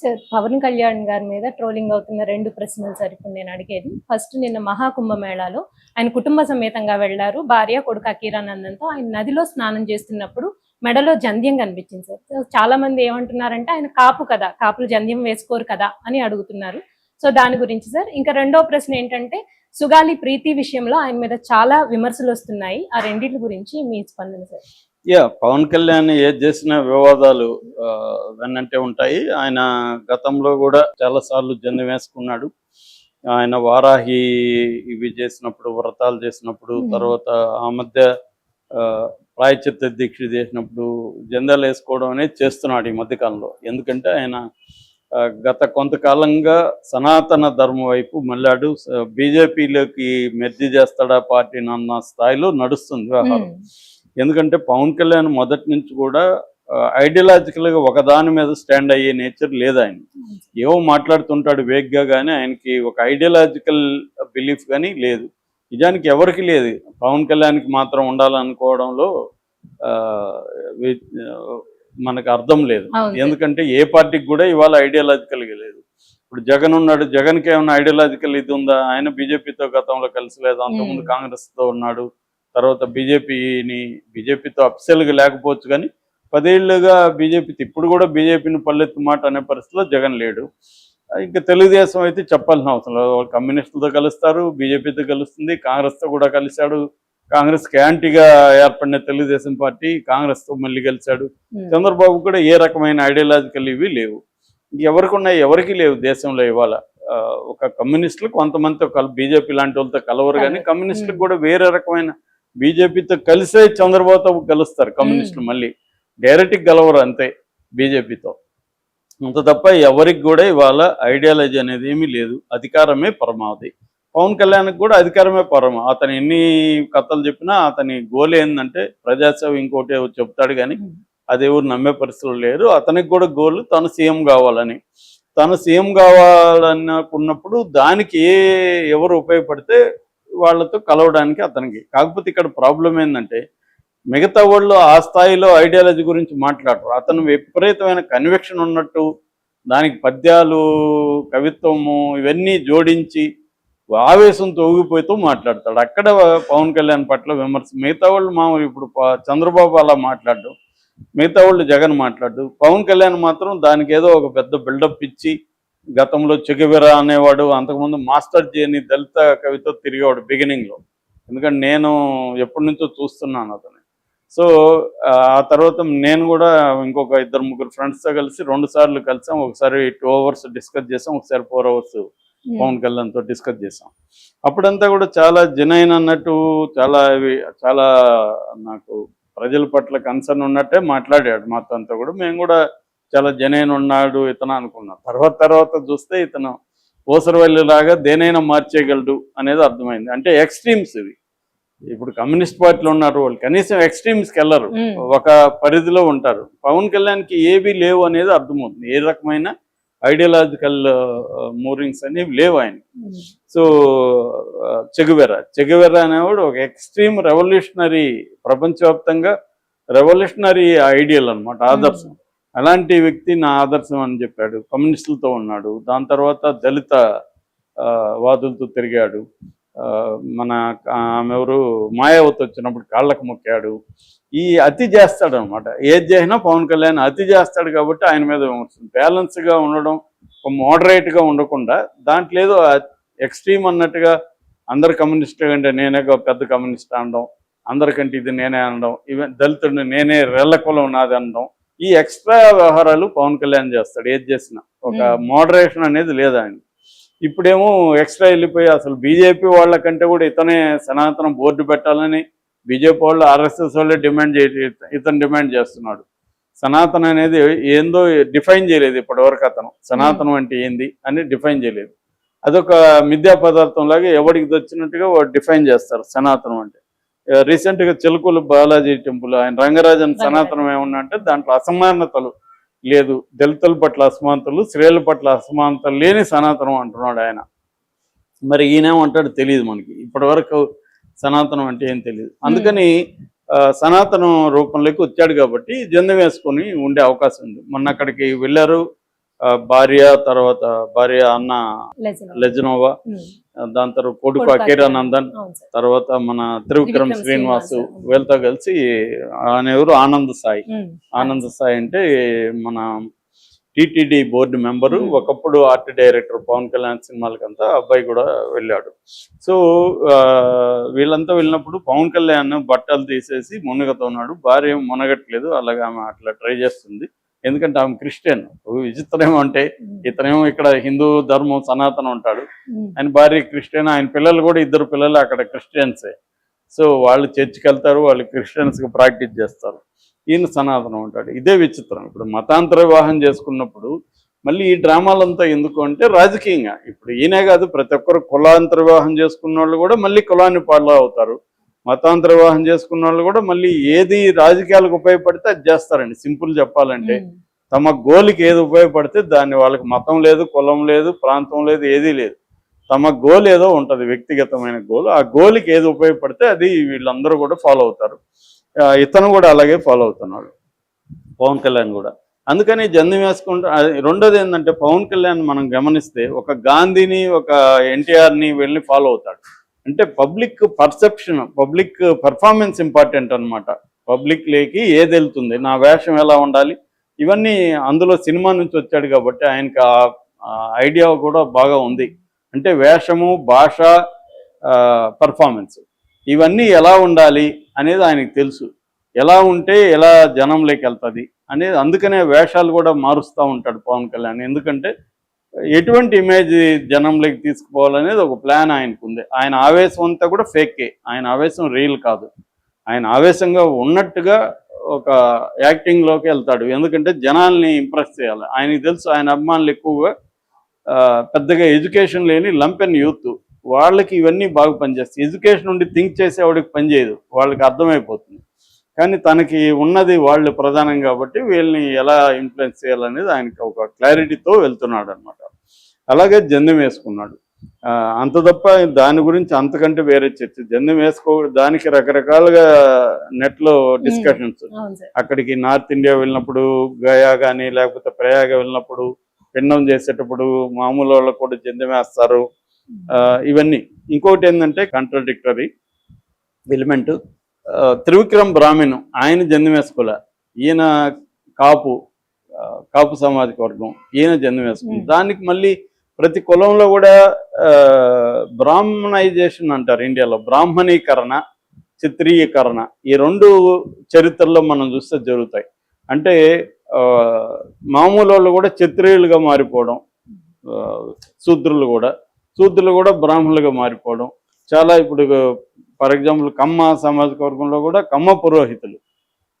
Sir Pawan Kalyan గారి మీద trolling అవుతున్న రెండు ప్రశ్నలు సార్ ఇప్పుడు నేను అడిగేది. ఫస్ట్ నిన్న మహాకుంభమేళాలో ఆయన కుటుంబ సమేతంగా వెళ్ళారు భార్య కొడుకు అకీరానందంతో ఆయన నదిలో స్నానం చేస్తున్నప్పుడు మెడలో జంధ్యం కనిపించింది సార్ సో చాలా మంది ఏమంటున్నారంటే ఆయన కాపు కదా కాపులు జంధ్యం వేసుకోరు కదా అని అడుగుతున్నారు. సో దాని గురించి సార్ ఇంకా రెండో ప్రశ్న ఏంటంటే సుగాలి ప్రీతి విషయంలో ఆయన మీద చాలా విమర్శలు వస్తున్నాయి. ఆ రెండింటి గురించి మీ స్పందన సార్ యా పవన్ కళ్యాణ్ ఏది చేసిన వివాదాలు వెన్నంటే ఉంటాయి. ఆయన గతంలో కూడా చాలా సార్లు జన్మ వేసుకున్నాడు. ఆయన వారాహి ఇవి చేసినప్పుడు వ్రతాలు చేసినప్పుడు Hmm. తర్వాత ఆ మధ్య ప్రాయచిత్త దీక్ష చేసినప్పుడు జెండాలు వేసుకోవడం అనేది చేస్తున్నాడు ఈ మధ్యకాలంలో. ఎందుకంటే ఆయన గత కొంతకాలంగా సనాతన ధర్మం వైపు మళ్ళాడు. బీజేపీలోకి మెర్జీ చేస్తాడా పార్టీని అన్న స్థాయిలో నడుస్తుంది వ్యవహారం. ఎందుకంటే పవన్ కళ్యాణ్ మొదటి నుంచి కూడా ఐడియాలజికల్గా ఒకదాని మీద స్టాండ్ అయ్యే నేచర్ లేదు ఆయన. ఏవో మాట్లాడుతుంటాడు వేగ్గా కానీ ఆయనకి ఒక ఐడియాలజికల్ బిలీఫ్ కానీ లేదు. నిజానికి ఎవరికి లేదు. పవన్ కళ్యాణ్కి మాత్రం ఉండాలనుకోవడంలో మనకు అర్థం లేదు. ఎందుకంటే ఏ పార్టీకి కూడా ఇవాళ ఐడియాలజికల్గా లేదు. ఇప్పుడు జగన్ ఉన్నాడు జగన్కి ఏమైనా ఐడియాలజికల్ ఇది ఉందా? ఆయన బీజేపీతో గతంలో కలిసి లేదు అంతకుముందు Hmm. కాంగ్రెస్తో ఉన్నాడు. తర్వాత బీజేపీని బీజేపీతో గా లేకపోవచ్చు కానీ పదేళ్ళుగా బీజేపీతో ఇప్పుడు కూడా బీజేపీని పల్లెత్తు మాట అనే పరిస్థితిలో జగన్ లేడు. ఇంకా తెలుగుదేశం అయితే చెప్పాల్సిన అవసరం లేదు. వాళ్ళు కమ్యూనిస్టులతో కలుస్తారు బీజేపీతో కలుస్తుంది కాంగ్రెస్తో కూడా కలిశాడు. కాంగ్రెస్ యాంటీగా ఏర్పడిన తెలుగుదేశం పార్టీ కాంగ్రెస్తో మళ్ళీ కలిశాడు. చంద్రబాబు కూడా ఏ రకమైన ఐడియాలజికల్ ఇవి లేవు. ఎవరికి ఉన్నాయి ఎవరికి లేవు దేశంలో ఇవాళ. ఒక కమ్యూనిస్టులు కొంతమందితో కల బీజేపీ లాంటి వాళ్ళతో కలవరు కానీ. కమ్యూనిస్టులకు కూడా వేరే రకమైన బీజేపీతో కలిసే చంద్రబాబుతో కలుస్తారు కమ్యూనిస్టులు మళ్ళీ. డైరెక్ట్గా కలవరు అంతే బీజేపీతో. అంత తప్ప ఎవరికి కూడా ఇవాళ ఐడియాలజీ అనేది ఏమీ లేదు. అధికారమే పరమావధి. పవన్ కళ్యాణ్కి కూడా అధికారమే పరమ. అతను ఎన్ని కథలు చెప్పినా అతని గోల్ ఏంటంటే ప్రజాసేవ ఇంకోటి చెప్తాడు కానీ. అది ఎవరు నమ్మే పరిస్థితులు లేరు. అతనికి కూడా గోల్ తను సీఎం కావాలని. తను సీఎం కావాలనుకున్నప్పుడు దానికి ఏ ఎవరు ఉపయోగపడితే వాళ్ళతో కలవడానికి అతనికి. కాకపోతే ఇక్కడ ప్రాబ్లం ఏంటంటే మిగతా వాళ్ళు ఆ స్థాయిలో ఐడియాలజీ గురించి మాట్లాడరు. అతను విపరీతమైన కన్వెక్షన్ ఉన్నట్టు దానికి పద్యాలు కవిత్వము ఇవన్నీ జోడించి ఆవేశంతో ఊగిపోతూ మాట్లాడతాడు. అక్కడ పవన్ కళ్యాణ్ పట్ల విమర్శ మిగతా వాళ్ళు మామూలు ఇప్పుడు చంద్రబాబు అలా మాట్లాడు మిగతా వాళ్ళు జగన్ మాట్లాడు పవన్ కళ్యాణ్ మాత్రం దానికి ఏదో ఒక పెద్ద బిల్డప్ ఇచ్చి గతంలో చెగివెరా అనేవాడు అంతకుముందు మాస్టర్ జీ అని దళిత కవితో తిరిగేవాడు బిగినింగ్లో. ఎందుకంటే నేను ఎప్పటి నుంచో చూస్తున్నాను అతను సో ఆ తర్వాత నేను కూడా ఇంకొక ఇద్దరు ముగ్గురు ఫ్రెండ్స్తో కలిసి రెండు సార్లు కలిసాం. ఒకసారి టూ అవర్స్ డిస్కస్ చేసాం ఒకసారి ఫోర్ అవర్స్. పవన్ కళ్యాణ్తో డిస్కస్ చేసాం. అప్పుడంతా కూడా చాలా జనైన్ అన్నట్టు చాలా ఇవి- చాలా నాకు ప్రజల పట్ల కన్సర్న్ ఉన్నట్టే మాట్లాడాడు మాతో అంతా కూడా. మేము కూడా చాలా జనైన్ ఉన్నాడు ఇతను అనుకున్నాం తర్వాత తర్వాత చూస్తే ఇతను ఓసరవల్లి లాగా దేనైనా మార్చేయగలడు అనేది అర్థమైంది. అంటే ఎక్స్ట్రీమ్స్ ఇవి. ఇప్పుడు కమ్యూనిస్ట్ పార్టీలో ఉన్నారు వాళ్ళు కనీసం ఎక్స్ట్రీమ్స్కి వెళ్ళరు. ఒక పరిధిలో ఉంటారు. పవన్ కళ్యాణ్కి ఏవి లేవు అనేది అర్థమవుతుంది. ఏ రకమైన ఐడియాలజికల్ మూవింగ్స్ అనేవి లేవు ఆయన. సో చెగువెర. చెగువెర అనేవాడు ఒక ఎక్స్ట్రీమ్ రెవల్యూషనరీ ప్రపంచవ్యాప్తంగా రెవల్యూషనరీ ఐడియల్ అన్నమాట ఆదర్శం. అలాంటి వ్యక్తి నా ఆదర్శం అని చెప్పాడు. కమ్యూనిస్టులతో ఉన్నాడు. దాని తర్వాత దళిత ఆ, వాదులతో తిరిగాడు. ఆ, మన ఆమె ఎవరు? మాయావతి వచ్చినప్పుడు కాళ్ళకు మొక్కాడు. ఈ అతి చేస్తాడు అనమాట ఏది చేసినా పవన్ కళ్యాణ్ అతి చేస్తాడు కాబట్టి ఆయన మీద బ్యాలెన్స్గా ఉండడం ఒక మోడరేట్గా ఉండకుండా దాంట్లో ఏదో ఎక్స్ట్రీమ్ అన్నట్టుగా అందరు కమ్యూనిస్ట్ అంటే నేనే ఒక పెద్ద కమ్యూనిస్ట్ అనడం అందరికంటే ఇది నేనే అనడం ఈవెన్ దళితుడిని నేనే రెల్ల కులం నాది అనడం ఈ ఎక్స్ట్రా వ్యవహారాలు పవన్ కళ్యాణ్ చేస్తాడు ఏది చేసినా. ఒక. మోడరేషన్ అనేది లేదు ఆయన ఇప్పుడేమో ఎక్స్ట్రా వెళ్ళిపోయి అసలు బీజేపీ వాళ్ళకంటే కూడా ఇతనే సనాతనం బోర్డు పెట్టాలని బీజేపీ వాళ్ళు ఆర్ఎస్ఎస్ వాళ్ళే డిమాండ్ చే ఇతను డిమాండ్ చేస్తున్నాడు. సనాతన అనేది ఏందో డిఫైన్ చేయలేదు ఇప్పటివరకు అతను. సనాతనం అంటే ఏంది అని డిఫైన్ చేయలేదు. అదొక మిథ్యా పదార్థం లాగా ఎవడికి వచ్చినట్టుగా డిఫైన్ చేస్తారు సనాతనం అంటే. రీసెంట్గా చిలుకూరు బాలాజీ టెంపుల్ ఆయన రంగరాజన్ సనాతనం ఏమన్నా అంటే దాంట్లో అసమానతలు లేదు. దళితుల పట్ల అసమానతలు స్త్రీల పట్ల అసమానతలు లేని సనాతనం అంటున్నాడు ఆయన. మరి ఈయనేమంటాడు తెలియదు మనకి. ఇప్పటి వరకు సనాతనం అంటే ఏం తెలియదు. అందుకని సనాతనం రూపంలోకి వచ్చాడు కాబట్టి జందం వేసుకొని ఉండే అవకాశం ఉంది. మొన్న అక్కడికి వెళ్ళారు. భార్య తర్వాత భార్య అన్న లెజన్ లెజనోవా. దాని తర్వాత కొడుకు అకీరానందన్ తర్వాత మన త్రివిక్రమ్ శ్రీనివాస్. వీళ్ళతో కలిసి ఆయన ఎవరు? ఆనంద్ సాయి. ఆనంద్ సాయి అంటే మన టిటిడి బోర్డు మెంబరు. ఒకప్పుడు ఆర్ట్ డైరెక్టర్ పవన్ కళ్యాణ్ సినిమాలకంతా అబ్బాయి కూడా వెళ్ళాడు. సో వీళ్ళంతా వెళ్ళినప్పుడు పవన్ కళ్యాణ్ బట్టలు తీసేసి మునగతో ఉన్నాడు భార్య మునగట్లేదు. అలాగే ఆమె అట్లా ట్రై చేస్తుంది. ఎందుకంటే ఆమె క్రిస్టియన్. విచిత్రం అంటే. ఇతనేమో ఇక్కడ హిందూ ధర్మం సనాతనం ఉంటాడు. ఆయన భార్య క్రిస్టియన్ ఆయన పిల్లలు కూడా ఇద్దరు పిల్లలు అక్కడ క్రిస్టియన్సే. సో వాళ్ళు చర్చికి వెళ్తారు వాళ్ళు క్రిస్టియన్స్కి ప్రాక్టీస్ చేస్తారు. ఈయన సనాతనం ఉంటాడు. ఇదే విచిత్రం. ఇప్పుడు మతాంతర వివాహం చేసుకున్నప్పుడు మళ్ళీ ఈ డ్రామాలంతా ఎందుకు అంటే రాజకీయంగా. ఇప్పుడు ఈయనే కాదు ప్రతి ఒక్కరు కులాంతర వివాహం చేసుకున్న వాళ్ళు కూడా మళ్ళీ కులాన్ని పాడలా అవుతారు. మతాంతర వివాహం చేసుకున్న వాళ్ళు కూడా మళ్ళీ ఏది రాజకీయాలకు ఉపయోగపడితే అది చేస్తారండి. సింపుల్ చెప్పాలంటే. తమ గోల్కి ఏది ఉపయోగపడితే దాన్ని వాళ్ళకి మతం లేదు కులం లేదు ప్రాంతం లేదు ఏదీ లేదు. తమ గోల్ ఏదో ఉంటుంది వ్యక్తిగతమైన గోల్. ఆ గోల్కి ఏది ఉపయోగపడితే అది వీళ్ళందరూ కూడా ఫాలో అవుతారు. ఇతను కూడా అలాగే ఫాలో అవుతున్నాడు. పవన్ కళ్యాణ్ కూడా. అందుకని జందం వేసుకుంటా రెండోది ఏంటంటే పవన్ కళ్యాణ్ మనం గమనిస్తే ఒక గాంధీని ఒక ఎన్టీఆర్ని వెళ్ళి ఫాలో అవుతాడు. అంటే public perception public performance important అనమాట పబ్లిక్ లేకి ఏది వెళ్తుంది నా వేషం ఎలా ఉండాలి? ఇవన్నీ అందులో సినిమా నుంచి వచ్చాడు కాబట్టి ఆయనకి ఆ ఐడియా కూడా బాగా ఉంది. అంటే వేషము భాష పర్ఫార్మెన్స్. ఇవన్నీ ఎలా ఉండాలి అనేది ఆయనకు తెలుసు. ఎలా ఉంటే ఎలా జనంలోకి వెళ్తుంది అనేది అందుకనే వేషాలు కూడా మారుస్తూ ఉంటాడు పవన్ కళ్యాణ్. ఎందుకంటే ఎటువంటి ఇమేజ్ జనంలోకి తీసుకుపోవాలనేది ఒక ప్లాన్ ఆయనకు ఉంది ఆయన ఆవేశం అంతా కూడా ఫేకే ఆయన ఆవేశం రియల్ కాదు. ఆయన ఆవేశంగా ఉన్నట్టుగా ఒక యాక్టింగ్లోకి వెళ్తాడు. ఎందుకంటే జనాల్ని ఇంప్రెస్ చేయాలి. ఆయనకి తెలుసు ఆయన అభిమానులు ఎక్కువగా పెద్దగా ఎడ్యుకేషన్ లేని లంపెన్ యూత్. వాళ్ళకి ఇవన్నీ బాగా పనిచేస్తాయి. ఎడ్యుకేషన్ నుండి థింక్ చేసేవాడికి పనిచేయదు వాళ్ళకి అర్థమైపోతుంది. కానీ తనకి ఉన్నది వాళ్ళు ప్రధానం కాబట్టి వీళ్ళని ఎలా ఇన్ఫ్లుయెన్స్ చేయాలనేది ఆయనకి ఒక క్లారిటీతో వెళ్తున్నాడు అనమాట అలాగే జందెం వేసుకున్నాడు. అంత తప్ప దాని గురించి అంతకంటే వేరే చర్చ. జందెం వేసుకో దానికి రకరకాలుగా నెట్లో డిస్కషన్స్ అక్కడికి నార్త్ ఇండియా వెళ్ళినప్పుడు గయా కానీ లేకపోతే ప్రయాగ వెళ్ళినప్పుడు పిండం చేసేటప్పుడు మామూలు వాళ్ళకు కూడా జందెం వేస్తారు. ఆ, ఇవన్నీ. ఇంకొకటి ఏంటంటే కాంట్రడిక్టరీ ఎలిమెంట్ త్రివిక్రమ్ బ్రాహ్మణ్ ఆయన జందెం వేసుకోలే. ఈయన కాపు కాపు సామాజిక వర్గం ఈయన Hmm. దానికి మళ్ళీ ప్రతి కులంలో కూడా బ్రాహ్మణైజేషన్ అంటారు ఇండియాలో. బ్రాహ్మణీకరణ చిత్రీకరణ ఈ రెండు చరిత్రలో మనం చూస్తే జరుగుతాయి. అంటే మామూలు వాళ్ళు కూడా క్షత్రియులుగా మారిపోవడం శూద్రులు కూడా. శూద్రులు కూడా బ్రాహ్మణులుగా మారిపోవడం. చాలా ఇప్పుడు ఫర్ ఎగ్జాంపుల్ కమ్మ సామాజిక వర్గంలో కూడా కమ్మ పురోహితులు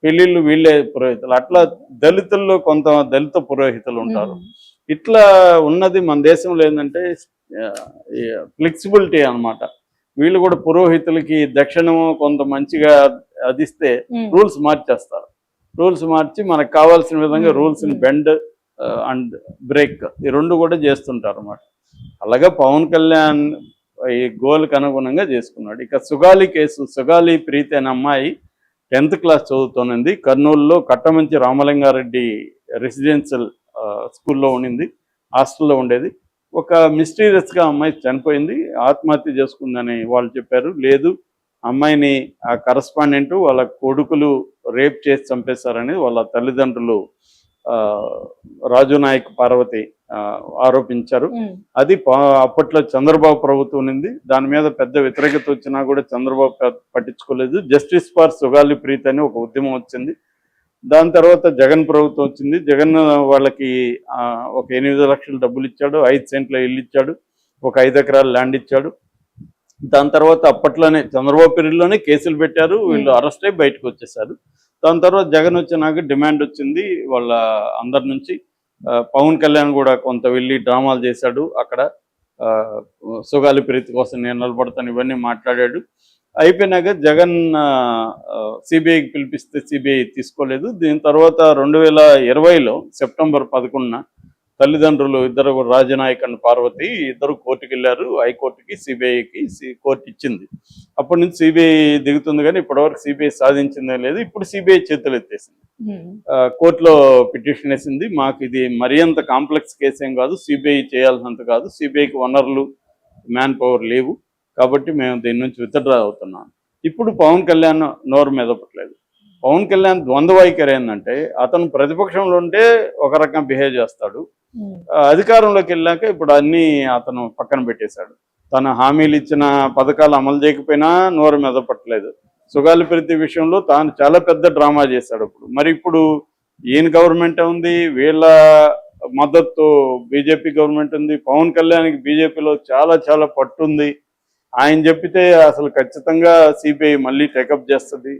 పెళ్ళిళ్ళు వీళ్ళే పురోహితులు అట్లా దళితుల్లో కొంత దళిత పురోహితులు ఉంటారు. ఇట్లా ఉన్నది మన దేశంలో ఏంటంటే ఫ్లెక్సిబిలిటీ అన్నమాట వీళ్ళు కూడా పురోహితులకి దక్షిణము కొంత మంచిగా అదిస్తే. రూల్స్ మార్చేస్తారు రూల్స్ మార్చి మనకు కావాల్సిన విధంగా. రూల్స్ని Hmm. బెండ్ అండ్ బ్రేక్ ఈ రెండు కూడా చేస్తుంటారు అన్నమాట అలాగే పవన్ కళ్యాణ్ ఈ గోల్కి అనుగుణంగా చేసుకున్నాడు. ఇక సుగాలి కేసు సుగాలి ప్రీతి అనే అమ్మాయి టెన్త్ క్లాస్ చదువుతోంది. కర్నూలులో కట్టమంచి రామలింగారెడ్డి రెసిడెన్షియల్ స్కూల్లో ఉండింది. హాస్టల్లో ఉండేది. ఒక మిస్టీరియస్గా అమ్మాయి చనిపోయింది. ఆత్మహత్య చేసుకుందని వాళ్ళు చెప్పారు. లేదు అమ్మాయిని ఆ కరస్పాండెంట్ వాళ్ళ కొడుకులు రేప్ చేసి చంపేశారని వాళ్ళ తల్లిదండ్రులు రాజు నాయక్ పార్వతి ఆరోపించారు. అది అప్పట్లో చంద్రబాబు ప్రభుత్వం ఉంది దాని మీద పెద్ద వ్యతిరేకత వచ్చినా కూడా చంద్రబాబు పట్టించుకోలేదు. జస్టిస్ ఫర్ సుగాలి ప్రీత్ అని ఒక ఉద్యమం వచ్చింది. దాని తర్వాత జగన్ ప్రభుత్వం వచ్చింది. జగన్ వాళ్ళకి ఒక ఎనిమిది లక్షలు డబ్బులు ఇచ్చాడు. ఐదు సెంట్ల ఇల్లు ఇచ్చాడు. ఒక ఐదు ఎకరాలు ల్యాండ్ ఇచ్చాడు. దాని తర్వాత అప్పట్లోనే చంద్రబాబు పీరియడ్లోనే కేసులు పెట్టారు వీళ్ళు అరెస్ట్ అయి బయటకు వచ్చేసారు. దాని తర్వాత జగన్ వచ్చినాక డిమాండ్ వచ్చింది వాళ్ళ అందరి నుంచి. పవన్ కళ్యాణ్ కూడా కొంత వెళ్ళి డ్రామాలు చేశాడు అక్కడ. సుగాలి ప్రీతి కోసం నేను నిలబడతాను ఇవన్నీ మాట్లాడాడు. అయిపోయినాక జగన్ సిబిఐకి పిలిపిస్తే సిబిఐ తీసుకోలేదు. దీని తర్వాత రెండు వేల ఇరవైలో సెప్టెంబర్ పదకొండున తల్లిదండ్రులు ఇద్దరు రాజనాయక్ అండ్ పార్వతి ఇద్దరు కోర్టుకి వెళ్ళారు హైకోర్టుకి సిబిఐకి కోర్టు ఇచ్చింది. అప్పటి నుంచి సిబిఐ దిగుతుంది కానీ ఇప్పటివరకు సిబిఐ సాధించిందే లేదు. ఇప్పుడు సిబిఐ చేతులు ఎత్తేసింది. కోర్టులో పిటిషన్ వేసింది. మాకు ఇది మరీ అంత కాంప్లెక్స్ కేసు ఏం కాదు. సిబిఐ చేయాల్సినంత కాదు. సిబిఐకి వనరులు మ్యాన్ పవర్ లేవు. కాబట్టి మేము దీని నుంచి విత్డ్రా అవుతున్నాం. ఇప్పుడు పవన్ కళ్యాణ్ నోరు మెదపట్లేదు పవన్ కళ్యాణ్ ద్వంద్వ వైఖరి ఏంటంటే అతను ప్రతిపక్షంలో ఉంటే ఒక రకం బిహేవ్ చేస్తాడు. అధికారంలోకి వెళ్ళాక ఇప్పుడు అన్ని అతను పక్కన పెట్టేశాడు. తన హామీలు ఇచ్చిన పథకాలు అమలు చేయకపోయినా నోరు మెదపట్లేదు. సుగాలి ప్రతి విషయంలో తాను చాలా పెద్ద డ్రామా చేశాడు ఇప్పుడు మరి ఇప్పుడు ఈయన గవర్నమెంట్ ఉంది వీళ్ళ మద్దతు బీజేపీ గవర్నమెంట్ ఉంది పవన్ కళ్యాణ్కి బీజేపీలో చాలా చాలా పట్టుంది ఆయన చెప్పితే అసలు ఖచ్చితంగా సిబిఐ మళ్ళీ టేకప్ చేస్తుంది.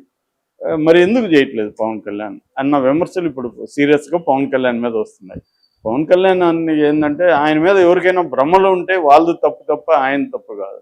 మరి ఎందుకు చేయట్లేదు పవన్ కళ్యాణ్? అన్న విమర్శలు ఇప్పుడు సీరియస్గా పవన్ కళ్యాణ్ మీద వస్తున్నాయి. పవన్ కళ్యాణ్ అన్ని ఏంటంటే ఆయన మీద ఎవరికైనా భ్రమలు ఉంటే వాళ్ళది తప్పు తప్ప ఆయన తప్పు కాదు.